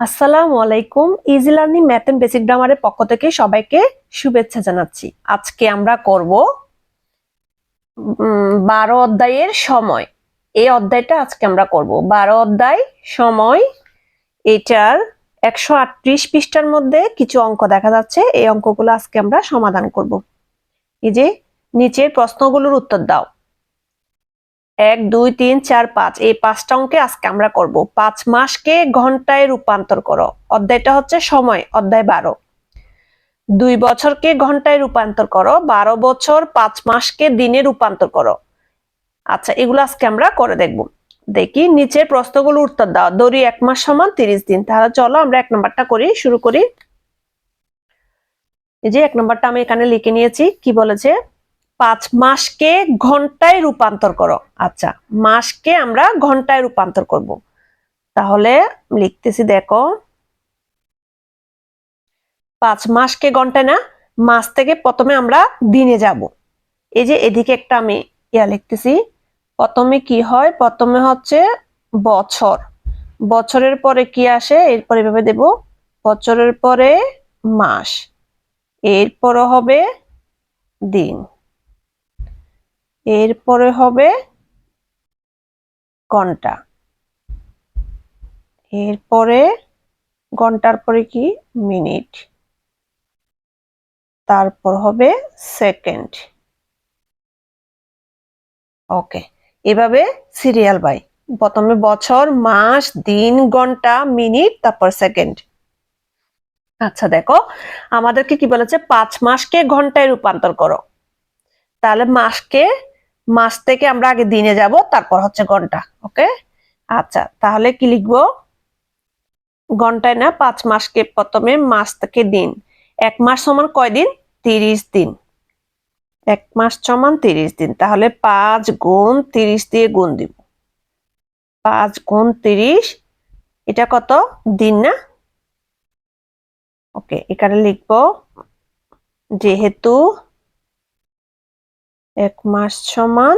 আসসালামু আলাইকুম। Easy learning math and basic গ্রামারের পক্ষ থেকে সবাইকে শুভেচ্ছা জানাচ্ছি। আজকে আমরা করব বারো অধ্যায়ের সময়। এই অধ্যায়টা আজকে আমরা করব। বারো অধ্যায় সময়, এটার একশো আটত্রিশ পৃষ্ঠার মধ্যে কিছু অঙ্ক দেখা যাচ্ছে। এই অঙ্কগুলো আজকে আমরা সমাধান করব। এই যে, নিচের প্রশ্নগুলোর উত্তর দাও। এক, দুই, তিন, চার, পাঁচ। এই পাঁচটা অঙ্কে আজকে আমরা করব। পাঁচ মাসকে ঘন্টায় রূপান্তর করো। অধ্যায়টা হচ্ছে সময়, অধ্যায় বারো। দুই বছরকে ঘন্টায় রূপান্তর করো, বারো বছর পাঁচ মাসকে দিনে রূপান্তর করো। আচ্ছা এগুলো আজকে আমরা করে দেখব। দেখি নিচের প্রশ্নগুলো উত্তর দাও। দড়ি এক মাস সমান তিরিশ দিন। তাহলে চলো আমরা এক নম্বরটা করি, শুরু করি। এই যে এক নম্বরটা আমি এখানে লিখে নিয়েছি। কি বলেছে? পাঁচ মাসকে ঘন্টায় রূপান্তর করো। আচ্ছা মাসকে আমরা ঘন্টায় রূপান্তর করব। তাহলে লিখতেছি দেখো, পাঁচ মাসকে ঘন্টায় না, মাস থেকে প্রথমে আমরা দিনে যাব। এই যে এদিকে একটা আমি ইয়া লিখতেছি, প্রথমে কি হয়? প্রথমে হচ্ছে বছর। বছরের পরে কি আসে? এরপরে এভাবে দেব, বছরের পরে মাস। এরপরে হবে দিন। এরপরে হবে ঘণ্টা। এরপরে ঘণ্টার পরে কি? মিনিট। তারপর হবে সেকেন্ড। ওকে, এভাবে সিরিয়াল বাই। প্রথমে বছর, মাস, দিন, ঘণ্টা, মিনিট, তারপর সেকেন্ড। আচ্ছা দেখো, আমাদেরকে কি বলেছে? পাঁচ মাসকে ঘন্টায় রূপান্তর করো। তাহলে মাসকে মাস থেকে আমরা আগে দিনে যাব, তারপর হচ্ছে ঘণ্টা, ওকে? আচ্ছা তাহলে কি লিখব? ঘন্টায় না পাঁচ মাসকে প্রথমে মাস থেকে দিন। এক মাস সমান কয় দিন? তিরিশ দিন। এক মাস সমান তিরিশ দিন, তাহলে পাঁচ গুণ তিরিশ দিয়ে গুণ দিব। পাঁচ গুণ তিরিশ, এটা কত? দিন না? ওকে, এখানে লিখব, যেহেতু এক মাস সমান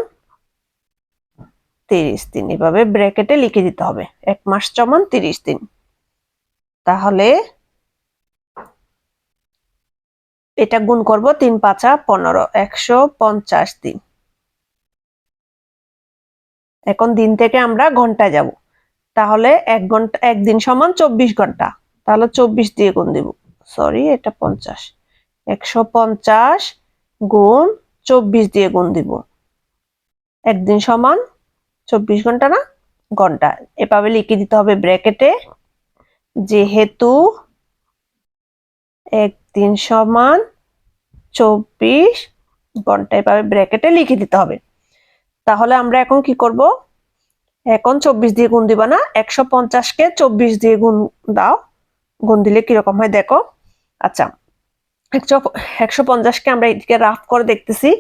তিরিশ দিন। এভাবে ব্র্যাকেটে লিখে দিতে হবে। এক মাস সমান তিরিশ দিন। তাহলে এটা গুণ করব তিন পাঁচা পনেরো, একশো পঞ্চাশ দিন। এখন দিন থেকে আমরা ঘন্টায় যাব। তাহলে এক ঘণ্টা একদিন সমান চব্বিশ ঘণ্টা। তাহলে চব্বিশ দিয়ে গুণ দিব। সরি, এটা পঞ্চাশ। একশো পঞ্চাশ গুণ চব্বিশ দিয়ে গুণ দিব। একদিন সমান চব্বিশ ঘণ্টা না? ঘণ্টা। এভাবে লিখে দিতে হবে ব্র্যাকেটে যেহেতু একদিন সমান চব্বিশ ঘণ্টা, এভাবে ব্র্যাকেটে লিখে দিতে হবে। তাহলে আমরা এখন কি করব? এখন চব্বিশ দিয়ে গুণ দিবা না? একশো পঞ্চাশকে চব্বিশ দিয়ে গুণ দাও। গুণ দিলে কীরকম হয় দেখো। আচ্ছা একশো একশো পঞ্চাশকে আমরা এদিকে রাফ করে দেখতেছি।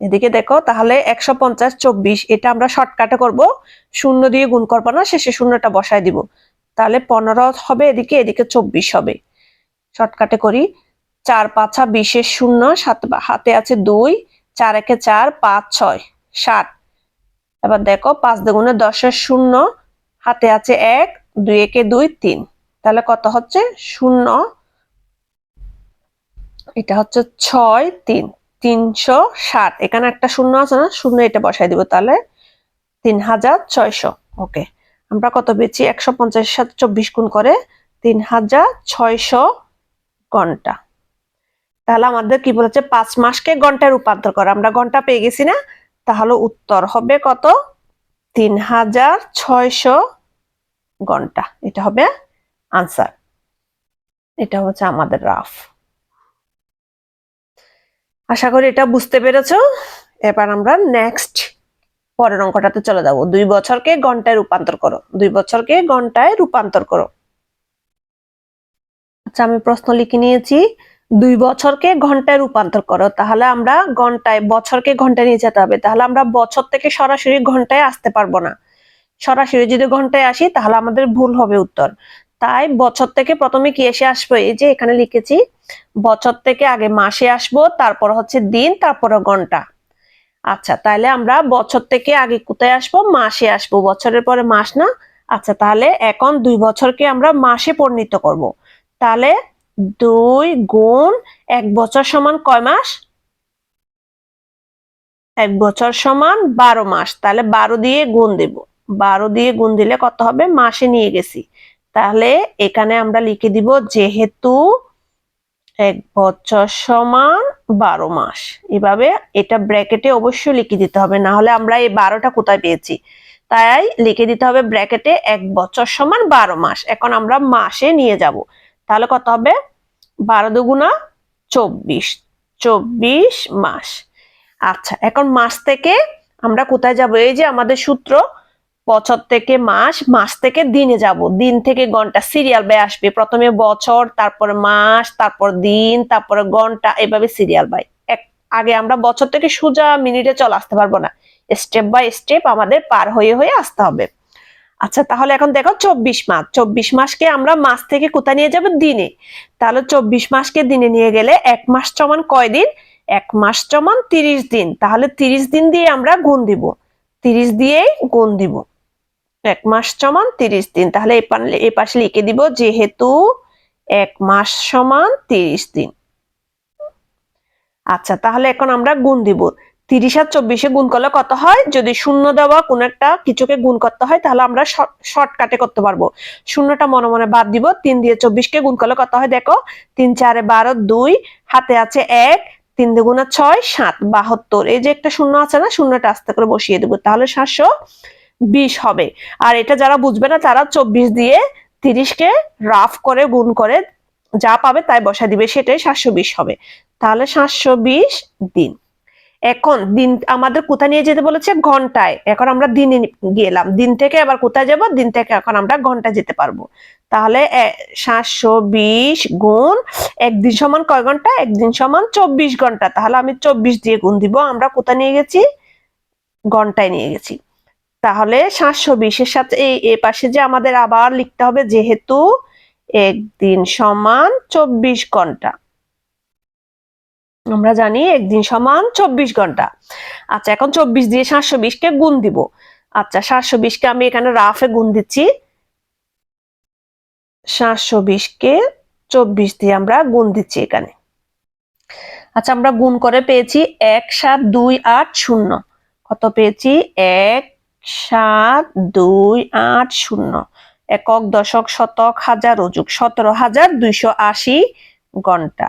এদিকে দেখো, তাহলে একশো পঞ্চাশ, চব্বিশ, এটা আমরা শর্টকাটে করব। শূন্য দিয়ে গুণ করব না, শেষে শূন্যটা বসায় দিব। তাহলে পনেরো হবে এদিকে এদিকে চব্বিশ হবে। শর্টকাটে করি। চার পাঁচা বিশের শূন্য, সাত হাতে আছে দুই, চার একে চার, পাঁচ ছয় ষাট এবার দেখো, পাঁচ দুগুণে দশের শূন্য, হাতে আছে এক, দুই একে দুই, তিন। তাহলে কত হচ্ছে? শূন্য এটা হচ্ছে ছয় তিন, তিনশো ষাট। এখানে একটা শূন্য আছে না? শূন্য এটা বসাই দিব তাহলে। তিন হাজার ছয়শো। ওকে। আমরা কত পেয়েছি? একশো পঞ্চাশ সাথে চব্বিশ গুণ করে তিন হাজার ছয়শো ঘণ্টা। তাহলে আমাদের কি বলেছে? পাঁচ মাসকে ঘন্টায় রূপান্তর করে। আমরা ঘণ্টা পেয়ে গেছি না? তাহলে উত্তর হবে কত? তিন হাজার ছয়শো ঘণ্টা। এটা হবে আনসার। এটা হচ্ছে আমাদের রাফ। আশা করি এটা বুঝতে পেরেছ। এবার আমরা নেক্সট পরের অঙ্কটাতে চলে যাব। দুই বছরকে ঘন্টায় রূপান্তর করো। দুই বছরকে ঘন্টায় রূপান্তর করো। আচ্ছা আমি প্রশ্ন লিখে নিয়েছি। দুই বছরকে ঘন্টায় রূপান্তর করো। তাহলে আমরা ঘন্টায়, বছরকে ঘন্টায় নিয়ে যেতে হবে। তাহলে আমরা বছর থেকে সরাসরি ঘন্টায় আসতে পারব না। সরাসরি যদি ঘন্টায় আসি, তাহলে আমাদের ভুল হবে উত্তর। তাই বছর থেকে প্রথমে কি এসে আসব? এই যে এখানে লিখেছি বছর থেকে আগে মাসে আসব, তারপর হচ্ছে দিন তারপরে ঘণ্টা। আচ্ছা তাহলে আমরা বছর থেকে আগে কোথায় আসব? মাসে আসব। বছরের পরে মাস না? আচ্ছা তাহলে এখন দুই বছরকে আমরা মাসে পরিণত করব। তাহলে দুই গুণ এক বছর সমান কয় মাস? এক বছর সমান বারো মাস। তাহলে বারো দিয়ে গুণ দেব। বারো দিয়ে গুণ দিলে কত হবে? মাসে নিয়ে গেছি। তাহলে এখানে আমরা লিখে দিব যেহেতু এক বছর সমান বারো মাস। এভাবে এটা ব্র্যাকেটে অবশ্যই লিখে দিতে হবে, না হলে আমরা এই বারোটা কোথায় পেয়েছি? তাই লিখে দিতে হবে ব্র্যাকেটে এক বছর সমান বারো মাস। এখন আমরা মাসে নিয়ে যাব। তাহলে কত হবে? বারো দুগুণা চব্বিশ। চব্বিশ মাস। আচ্ছা এখন মাস থেকে আমরা কোথায় যাব? এই যে আমাদের সূত্র বছর থেকে মাস মাস থেকে দিনে যাব। দিন থেকে ঘণ্টা সিরিয়াল বাই আসবে। প্রথমে বছর, তারপর মাস, তারপর দিন, তারপর ঘণ্টা, এভাবে সিরিয়াল বাই। এক, আগে আমরা বছর থেকে সোজা মিনিটে চলে আসতে পারব না। স্টেপ বাই স্টেপ আমাদের পার হয়ে হয়ে আসতে হবে। আচ্ছা তাহলে এখন দেখো চব্বিশ মাস। চব্বিশ মাসকে আমরা মাস থেকে কোথায় নিয়ে যাব? দিনে। তাহলে চব্বিশ মাসকে দিনে নিয়ে গেলে এক মাস সমান কয় দিন? এক মাস সমান তিরিশ দিন। তাহলে তিরিশ দিন দিয়ে আমরা গুণ দিব। তিরিশ দিয়েই গুণ দিব। এক মাস সমান তিরিশ দিন। তাহলে এই পাশে লিখে দিব যেহেতু এক মাস সমান তিরিশ দিন। আচ্ছা তাহলে এখন আমরা গুণ দিব। তিরিশ আর চব্বিশে গুণ করলে কত হয়? যদি শূন্য দেওয়া কোন একটা কিছুকে গুণ করতে হয়, তাহলে আমরা শর্টকাটে করতে পারব। শূন্যটা মনে মনে বাদ দিব। তিন দিয়ে চব্বিশকে গুণ করলে কত হয়? দেখো, তিন, চারে বারো, দুই, হাতে আছে এক, তিন দুগুণা ছয়, সাত, বাহাত্তর। এই যে একটা শূন্য আছে না, শূন্যটা আস্তে করে বসিয়ে দেবো। তাহলে সাতশো বিশ হবে। আর এটা যারা বুঝবে না, তারা চব্বিশ দিয়ে তিরিশকে রাফ করে, গুণ করে যা পাবে তাই বসা দিবে, সেটাই সাতশো বিশ হবে। তাহলে সাতশো বিশ দিন। এখন দিন আমাদের কোথায় নিয়ে যেতে বলেছে? ঘন্টায়। এখন আমরা দিনে গেলাম। দিন থেকে আবার কোথায় যাব? দিন থেকে এখন আমরা ঘণ্টা যেতে পারব। তাহলে সাতশো বিশ গুণ একদিন সমান কয় ঘণ্টা? একদিন সমান চব্বিশ ঘণ্টা। তাহলে আমি চব্বিশ দিয়ে গুণ দিব। আমরা কোথায় নিয়ে গেছি? ঘন্টায় নিয়ে গেছি। তাহলে সাতশো বিশের সাথে এই, এ পাশে যে আমাদের আবার লিখতে হবে যেহেতু একদিন সমান চব্বিশ ঘণ্টা। আমরা জানি একদিন সমান চব্বিশ ঘণ্টা। আচ্ছা এখন চব্বিশ দিয়ে সাতশো বিশকে গুণ দিব। আচ্ছা সাতশো বিশকে আমি এখানে রাফে গুণ দিচ্ছি। সাতশো বিশকে চব্বিশ দিয়ে আমরা গুণ দিচ্ছি এখানে। আচ্ছা আমরা গুণ করে পেয়েছি এক সাত দুই আট শূন্য। কত পেয়েছি? এক সাত, দুই, আট, শূন্য। একক, দশক, শতক, হাজার, অযুগ, সতেরো হাজার দুইশো আশি ঘণ্টা।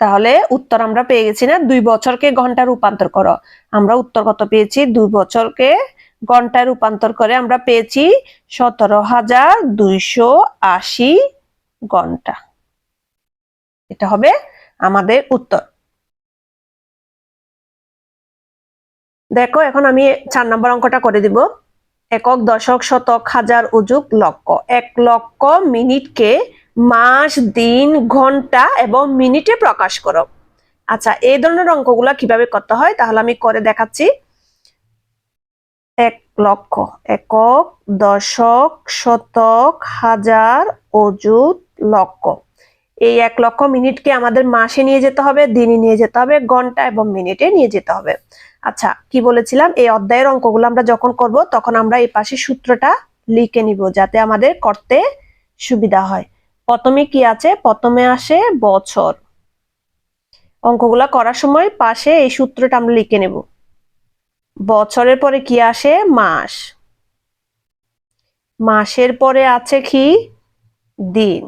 তাহলে উত্তর আমরা পেয়ে গেছি না? দুই বছরকে ঘণ্টা রূপান্তর করো। আমরা উত্তর কত পেয়েছি? দুই বছরকে ঘন্টায় রূপান্তর করে আমরা পেয়েছি সতেরো হাজার দুইশো আশি ঘণ্টা। এটা হবে আমাদের উত্তর। দেখো, এখন আমি চার নম্বর অঙ্কটা করে দিব। একক, দশক, শতক, হাজার উজুক লক্ষ। এক লক্ষ মিনিটকে মাস, দিন, ঘণ্টা এবং মিনিটে প্রকাশ করো। আচ্ছা এই ধরনের অঙ্কগুলা কীভাবে করতে হয়? তাহলে আমি করে দেখাচ্ছি। এক লক্ষ, একক, দশক, শতক, হাজার অযুত লক্ষ। এই এক লক্ষ মিনিটকে আমাদের মাসে নিয়ে যেতে হবে, দিনে নিয়ে যেতে হবে, ঘণ্টা এবং মিনিটে নিয়ে যেতে হবে। আচ্ছা কি বলেছিলাম? এই অধ্যায়ের অঙ্কগুলো আমরা যখন করব, তখন আমরা এই পাশে সূত্রটা লিখে নিব যাতে আমাদের করতে সুবিধা হয়। প্রথমে কি আছে? প্রথমে আসে বছর। অঙ্কগুলো করার সময় পাশে এই সূত্রটা আমরা লিখে নেব। বছরের পরে কি আসে? মাস। মাসের পরে আছে কি? দিন।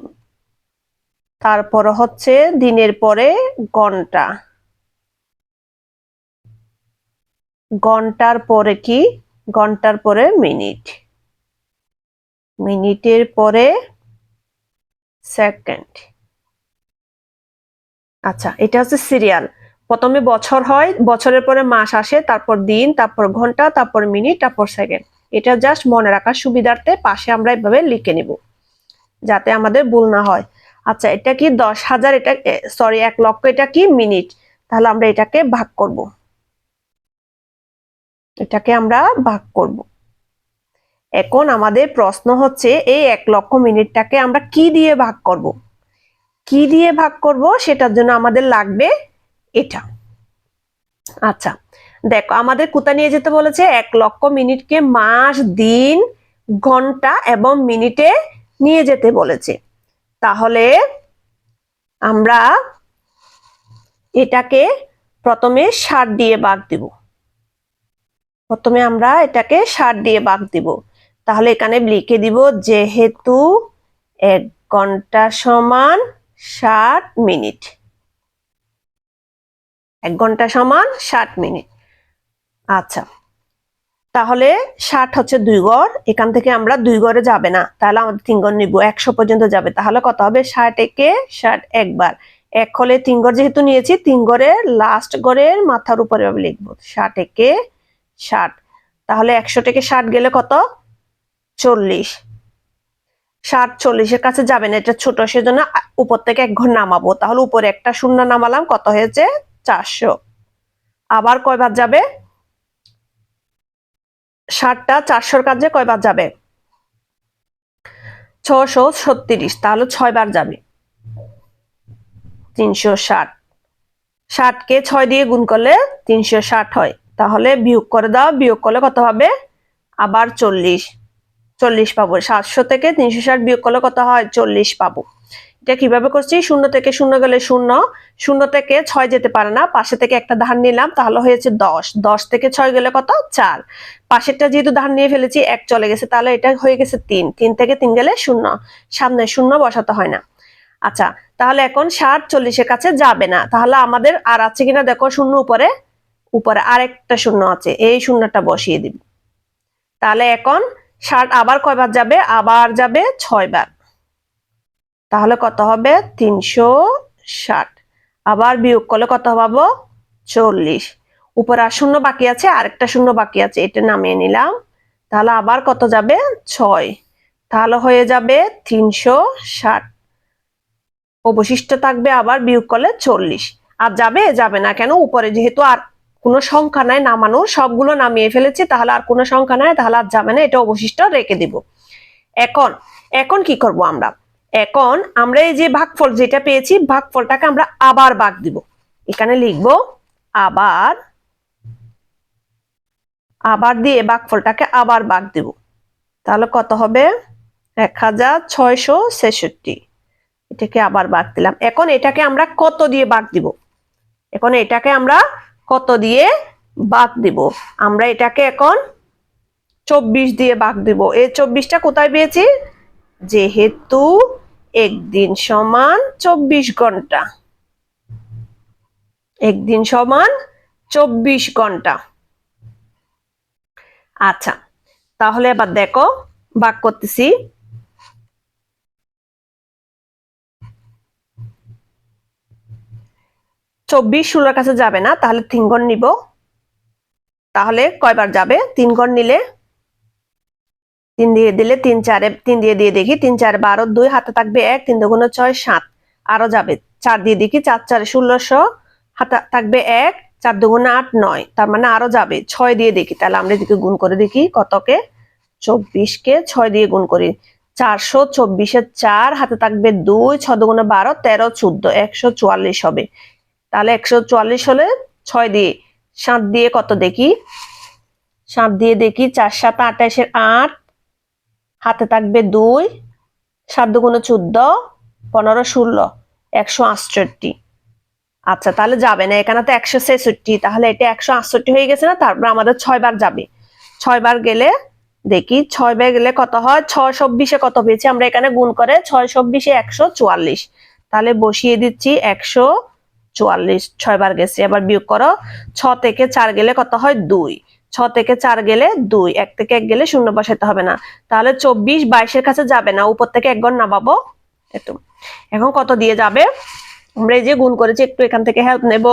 তারপর হচ্ছে দিনের পরে ঘণ্টা। ঘণ্টার পরে কি? ঘণ্টার পরে মিনিট। মিনিটের পরে সেকেন্ড। আচ্ছা এটা হচ্ছে সিরিয়াল। প্রথমে বছর হয়, বছরের পরে মাস আসে, তারপর দিন, তারপর ঘণ্টা, তারপর মিনিট, তারপর সেকেন্ড। এটা জাস্ট মনে রাখার সুবিধার্থে পাশে আমরা এভাবে লিখে নিব, যাতে আমাদের ভুল না হয়। আচ্ছা এটা কি দশ হাজার? এটা সরি এক লক্ষ, এটা কি মিনিট? তাহলে আমরা এটাকে ভাগ করব। এটাকে আমরা ভাগ করব। এখন আমাদের প্রশ্ন হচ্ছে, এই এক লক্ষ মিনিটটাকে আমরা কি দিয়ে ভাগ করব? কি দিয়ে ভাগ করব? সেটার জন্য আমাদের লাগবে এটা। আচ্ছা দেখো, আমাদের কোথা নিয়ে যেতে বলেছে? এক লক্ষ মিনিটকে মাস, দিন, ঘণ্টা এবং মিনিটে নিয়ে যেতে বলেছে। তাহলে আমরা এটাকে প্রথমে ষাট দিয়ে ভাগ দিব। প্রথমে আমরা এটাকে সার দিয়ে ভাগ দিব। তাহলে এখানে লিখে দিব যেহেতু এক ঘণ্টা সমান ষাট মিনিট। এক ঘণ্টা সমান ষাট মিনিট। আচ্ছা। তাহলে ষাট হচ্ছে দুই গড়, এখান থেকে আমরা দুই গড়ে যাবে না। তাহলে আমাদের তিন গড় নিব, একশো পর্যন্ত যাবে। তাহলে কত হবে? ষাট একে ষাট একবার। এক হলে তিন গড় যেহেতু নিয়েছি, তিন গড়ের লাস্ট গড়ের মাথার উপরে লিখব। ষাট একে ষাট। তাহলে একশো থেকে ষাট গেলে কত? চল্লিশ। ষাট চল্লিশের কাছে যাবে না, এটা ছোট, সেজন্য উপর থেকে এক ঘর নামাবো। তাহলে উপরে একটা শূন্য নামালাম, কত হয়েছে? চারশো। আবার কয়বার যাবে? ষাটটা, চারশোর কাজে কয়বার যাবে? ছশো ছত্রিশ, তাহলে ছয় বার যাবে। তিনশো ষাট। ষাটকে ছয় দিয়ে গুণ করলে তিনশো ষাট হয়। তাহলে বিয়োগ করে দাও, বিয়োগ করলে কত হবে? আবার চল্লিশ। চল্লিশ পাবো। সাতশো থেকে তিনশো ষাট বিয়োগ করলে কত হয়? চল্লিশ পাবো। এটা কীভাবে করছি? শূন্য থেকে শূন্য গেলে শূন্য শূন্য থেকে ছয় যেতে পারে না। পাশে থেকে একটা ধার নিলাম, তাহলে হয়েছে দশ। দশ থেকে ছয় গেলে কত? চার। পাশেরটা যেহেতু ধার নিয়ে ফেলেছি, এক চলে গেছে, তাহলে এটা হয়ে গেছে তিন। তিন থেকে তিন গেলে শূন্য। সামনে শূন্য বসাতে হয় না। আচ্ছা তাহলে এখন ষাট চল্লিশের কাছে যাবে না। তাহলে আমাদের আর আছে কিনা দেখো, শূন্য উপরে। উপরে আরেকটা শূন্য আছে, এই শূন্যটা বসিয়ে দিব। তাহলে এখন ষাট আবার কয়বার যাবে? আবার যাবে ছয় বার তাহলে কত হবে? তিনশো ষাট। আবার বিয়োগ করলে কত পাবো? চল্লিশ। উপরে আর শূন্য বাকি আছে, আরেকটা শূন্য বাকি আছে, এটা নামিয়ে নিলাম। তাহলে আবার কত যাবে? ছয়। তাহলে হয়ে যাবে তিনশো ষাট। অবশিষ্ট থাকবে আবার বিয়োগ করলে চল্লিশ। আর যাবে যাবে না কেন? উপরে যেহেতু আর কোনো সংখ্যা নাই নামানো, সবগুলো নামিয়ে ফেলেছি, তাহলে আর কোনো সংখ্যা নাই, তাহলে আর যাবে না এটা অবশিষ্ট রেখে দিব। এখন এখন কি করব আমরা? এখন আমরা এই যে ভাগফল যেটা পেয়েছি, ভাগফলটাকে আমরা আবার ভাগ দিব। এখানে লিখব আবার আবার দিয়ে ভাগফলটাকে আবার ভাগ দিব। তাহলে কত হবে? এক হাজার ছয়শো ছেষট্টি। এটাকে আবার ভাগ দিলাম। এখন এটাকে আমরা কত দিয়ে ভাগ দিব? এখন এটাকে আমরা কত দিয়ে ভাগ দিব? আমরা এটাকে এখন চব্বিশ দিয়ে ভাগ দিব। এই চব্বিশটা কোথায় পেয়েছি? যেহেতু একদিন সমান চব্বিশ ঘণ্টা। একদিন সমান চব্বিশ ঘণ্টা। আচ্ছা তাহলে এবার দেখো, ভাগ করতেছি। চব্বিশ ষোলোর কাছে যাবে না, তাহলে তিন ঘর নিব। তাহলে কয়বার যাবে? তিন ঘর নিলে তিন দিয়ে দিলে তিন চারে, তিন দিয়ে দিয়ে দেখি, তিন চার বারো, দুই হাতে থাকবে এক, তিন দুগুণ ছয়, সাত। আরও যাবে। চার দিয়ে দেখি, চার, চারে ষোলোশো, হাতে থাকবে এক, চার দুগুণ আট, নয়। তার মানে আরও যাবে। ছয় দিয়ে দেখি। তাহলে আমরা এদিকে গুণ করে দেখি কতকে? চব্বিশকে ছয় দিয়ে গুণ করি। চারশো চব্বিশের চার, হাতে থাকবে দুই, ছ দুগুণে বারো, তেরো, চোদ্দ, একশো চুয়াল্লিশ হবে। তাহলে একশো চুয়াল্লিশ হলে ছয় দিয়ে, সাত দিয়ে কত দেখি? সাত দিয়ে দেখি, চার, সাত, আঠাশের আট হাতে থাকবে দুই, সাত দুগুণে চোদ্দ, পনেরো, ষোলো, একশো আটষট্টি। আচ্ছা তাহলে যাবে না, এখানে তো একশো ছেষট্টি, তাহলে এটা একশো আটষট্টি হয়ে গেছে না? তারপর আমাদের ছয় বার যাবে। ছয় বার গেলে দেখি, ছয় বার গেলে কত হয়? ছয় চব্বিশে কত পেয়েছি? আমরা এখানে গুণ করে ছয় চব্বিশে একশো চুয়াল্লিশ। তাহলে বসিয়ে দিচ্ছি একশো চুয়াল্লিশ, ছয় বার গেছে। এবার বিয়োগ করো, ছ থেকে চার গেলে কত হয়? দুই। ছ থেকে চার গেলে দুই, এক থেকে এক গেলে শূন্য বসাতে হবে না। তাহলে চব্বিশ বাইশের কাছে যাবে না, উপর থেকে এক ঘর নামাবো। একটু এখন কত দিয়ে যাবে? আমরা এই যে গুণ করেছি, একটু এখান থেকে হেল্প নেব।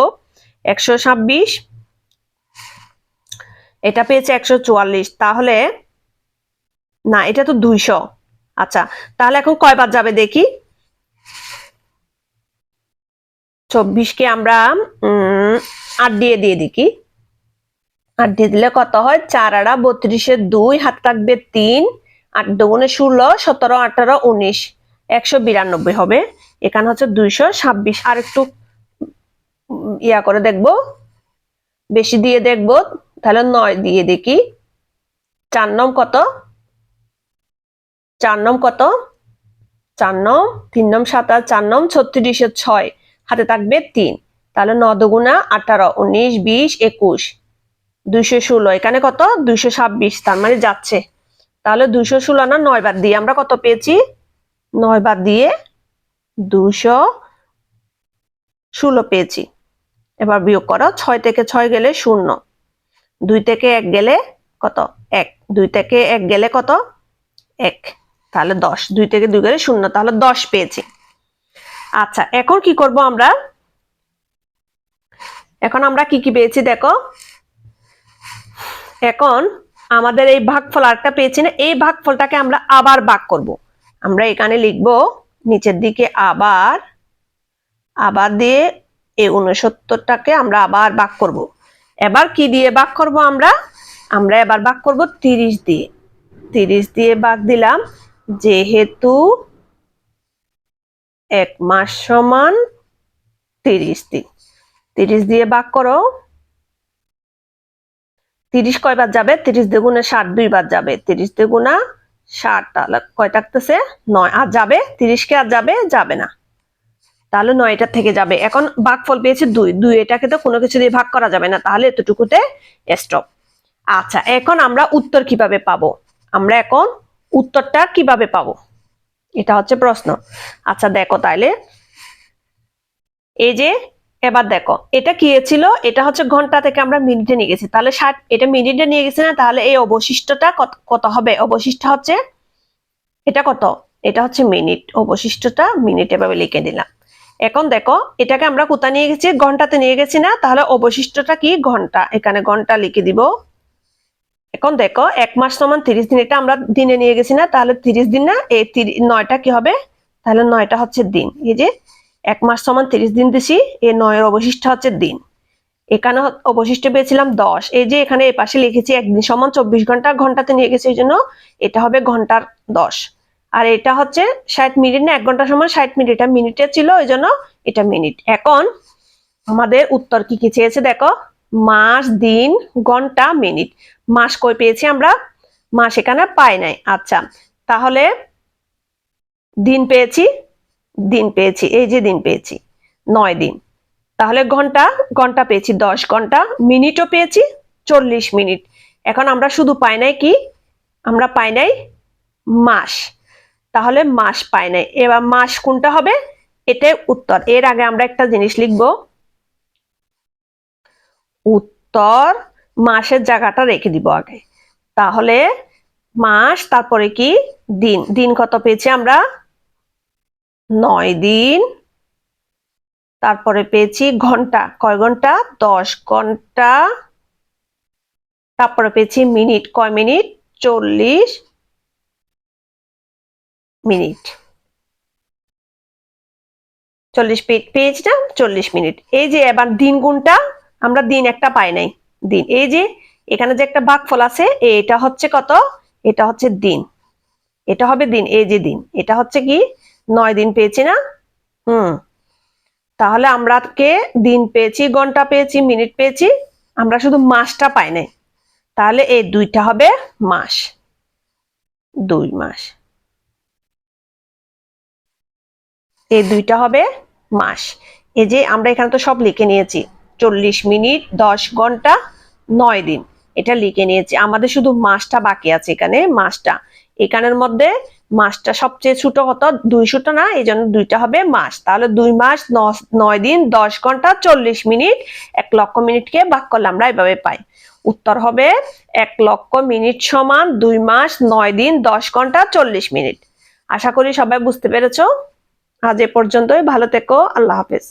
একশো ছাব্বিশ। এটা পেয়েছে একশো চুয়াল্লিশ। তাহলে না, এটা তো দুইশো। আচ্ছা তাহলে এখন কয়বার যাবে দেখি? চব্বিশকে আমরা আট দিয়ে দিয়ে দেখি আট দিয়ে দিলে কত হয়? চার আড়া বত্রিশের দুই, হাত থাকবে তিন, আট দুগুণে ষোলো, সতেরো, আঠারো, উনিশ, একশো বিরানব্বই হবে। এখানে হচ্ছে দুইশো ছাব্বিশ। আর একটু ইয়া করে দেখব। বেশি দিয়ে দেখব। তাহলে নয় দিয়ে দেখি। চার নম কত? চার নম কত? চার নম তিন নম সাতাশ, চার নম ছত্রিশে ছয়, হাতে থাকবে তিন। তাহলে ন দুগুণা আঠারো, উনিশ, বিশ, একুশ। দুইশো ষোলো, এখানে কত? দুইশো ছাব্বিশ, তার মানে যাচ্ছে। তাহলে দুইশো ষোলো না নয় বাদ দিয়ে আমরা কত পেয়েছি? নয় বার দিয়ে দুশো ষোলো পেয়েছি। এবার বিয়োগ করো, ছয় থেকে ছয় গেলে শূন্য। দুই থেকে এক গেলে কত? এক। দুই থেকে এক গেলে কত? এক। তাহলে দশ। দুই থেকে দুই গেলে শূন্য, তাহলে দশ পেয়েছি। আচ্ছা এখন কি করব আমরা? এখন আমরা কি কি পেয়েছি দেখো? এখন আমাদের এই ভাগফল আরেকটা পেয়েছি না, এই ভাগফলটাকে আমরা আবার ভাগ করব। আমরা এখানে লিখব নিচের দিকে আবার আবার দিয়ে এই উনসত্তরটাকে আমরা আবার ভাগ করব। এবার কি দিয়ে ভাগ করব আমরা? আমরা এবার ভাগ করব তিরিশ দিয়ে। তিরিশ দিয়ে ভাগ দিলাম, যেহেতু এক মাস সমান তিরিশ দিন তিরিশ দিয়ে ভাগ করো তিরিশ কয় কয়বার যাবে? তিরিশ দ্বিগুণে ষাট, দুই দুইবার যাবে। তিরিশ দ্বিগুণা ষাট, তাহলে কয় থাকতেছে? নয়। আর যাবে? তিরিশ কে আর যাবে? যাবে না। তাহলে নয়টা থেকে যাবে। এখন ভাগফল পেয়েছে দুই। দুই এটাকে তো কোনো কিছু দিয়ে ভাগ করা যাবে না। তাহলে এতটুকুতে স্টপ আচ্ছা এখন আমরা উত্তর কীভাবে পাবো? আমরা এখন উত্তরটা কীভাবে পাবো? এটা হচ্ছে প্রশ্ন। আচ্ছা দেখো তাহলে। এই যে এবার দেখো, এটা কি ছিল? এটা হচ্ছে ঘণ্টা থেকে আমরা মিনিটে নিয়ে গেছি। তাহলে ষাট, এটা মিনিটে নিয়ে গেছি না? তাহলে এই অবশিষ্টটা কত হবে? অবশিষ্ট হচ্ছে, এটা কত? এটা হচ্ছে মিনিট। অবশিষ্টটা মিনিট এভাবে লিখে দিলাম এখন দেখো, এটাকে আমরা কোথায় নিয়ে গেছি? ঘন্টাতে নিয়ে গেছি না? তাহলে অবশিষ্টটা কি? ঘণ্টা। এখানে ঘণ্টা লিখে দিব। এখন দেখো, এক মাস সমান তিরিশ দিন, এটা আমরা দিনে নিয়ে গেছি না? তাহলে তিরিশ দিন না? এই নয়টা কি হবে? তাহলে নয়টা হচ্ছে দিন। এই যে এক মাস সমান তিরিশ দিন দিছি, এ নয়ের অবশিষ্ট হচ্ছে দিন। এখানে অবশিষ্ট পেয়েছিলাম দশ। এই যে এখানে এই পাশে লিখেছি একদিন সমান চব্বিশ ঘণ্টা, ঘন্টাতে নিয়ে গেছি এই জন্য এটা হবে ঘণ্টার দশ। আর এটা হচ্ছে ষাট মিনিট না, এক ঘণ্টা সময় ষাট মিনিট। এটা মিনিটে ছিল ওই জন্য এটা মিনিট। এখন আমাদের উত্তর কি কি চেয়েছে দেখো? মাস, দিন, ঘণ্টা, মিনিট। মাস কই পেয়েছি আমরা? মাস এখানে পাই নাই। আচ্ছা তাহলে দিন পেয়েছি দিন পেয়েছি, এই যে দিন পেয়েছি, নয় দিন। তাহলে ঘণ্টা ঘণ্টা পেয়েছি, দশ ঘণ্টা, মিনিটও পেয়েছি, চল্লিশ মিনিট। এখন আমরা শুধু পাই নাই কি? আমরা পাই নাই মাস। তাহলে মাস পাই নাই। এবার মাস কোনটা হবে? এটাই উত্তর। এর আগে আমরা একটা জিনিস লিখব। উত্তর মাসের জায়গাটা রেখে দিব আগে। তাহলে মাস, তারপরে কি? দিন। দিন কত পেয়েছি আমরা? নয় দিন। তারপরে পেয়েছি ঘণ্টা। কয় ঘণ্টা? দশ ঘণ্টা। তারপরে পেয়েছি মিনিট। কয় মিনিট? চল্লিশ মিনিট। চল্লিশ না? চল্লিশ মিনিট। এই যে এবার দিন গুণটা, আমরা দিন একটা পাই নাই। দিন। এই যে এখানে যে একটা ভাগফল আছে, এটা হচ্ছে কত? এটা হচ্ছে দিন। এটা হবে দিন। এই যে দিন। এটা হচ্ছে কি? নয় দিন পেয়েছি না? হুম। তাহলে আমরা কে দিন পেয়েছি, ঘণ্টা পেয়েছি, মিনিট পেয়েছি, আমরা শুধু মাসটা পাই নাই তাহলে এই দুইটা হবে মাস। দুই মাস। এই দুইটা হবে মাস। এই যে আমরা এখানে তো সব লিখে নিয়েছি, চল্লিশ মিনিট, দশ ঘণ্টা, নয় দিন। এটা লিখে নিয়েছি। আমাদের শুধু মাসটা বাকি আছে এখানে, মাসটা। এখানের মধ্যে মাসটা সবচেয়ে ছোট কত দুইশোটা না এই জন্য দুইটা হবে মাস। তাহলে দুই মাস নয় দিন, দশ ঘণ্টা, চল্লিশ মিনিট, এক লক্ষ মিনিটকে ভাগ করলে আমরা এভাবে পাই। উত্তর হবে এক লক্ষ মিনিট সমান দুই মাস, নয় দিন, দশ ঘণ্টা, চল্লিশ মিনিট। আশা করি সবাই বুঝতে পেরেছ। আজ এ পর্যন্তই। ভালো থেকো। আল্লাহ হাফেজ।